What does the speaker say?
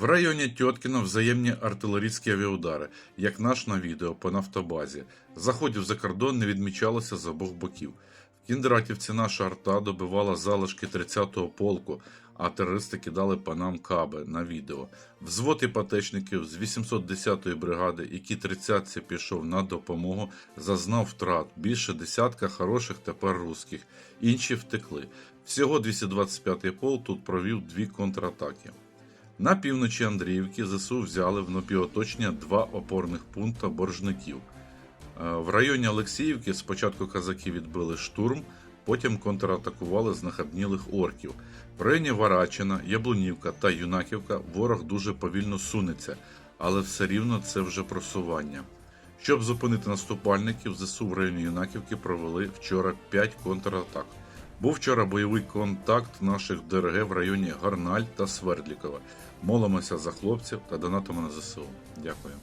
В районі Тьоткіно взаємні артилерійські авіаудари, як наш на відео по нафтобазі. Заходів за кордон не відмічалося з обох боків. В Кіндратівці наша арта добивала залишки 30-го полку, а терористи кидали по нам каби на відео. Взвод іпотечників з 810-ї бригади, який 30-ці пішов на допомогу, зазнав втрат більше десятка хороших тепер русських. Інші втекли. Всього 225-й полк тут провів дві контратаки. На півночі Андріївки ЗСУ взяли в напівоточення два опорних пункти боржників. Е, В районі Олексіївки спочатку казаки відбили штурм, потім контратакували знахабнілих орків. В районі Варачина, Яблунівка та Юнаківка ворог дуже повільно сунеться, але все рівно це вже просування. Щоб зупинити наступальників, ЗСУ в районі Юнаківки провели вчора 5 контратак. Був вчора бойовий контакт наших ДРГ в районі Гарналь та Свердлікова. Молимося за хлопців та донатимо на ЗСУ. Дякую.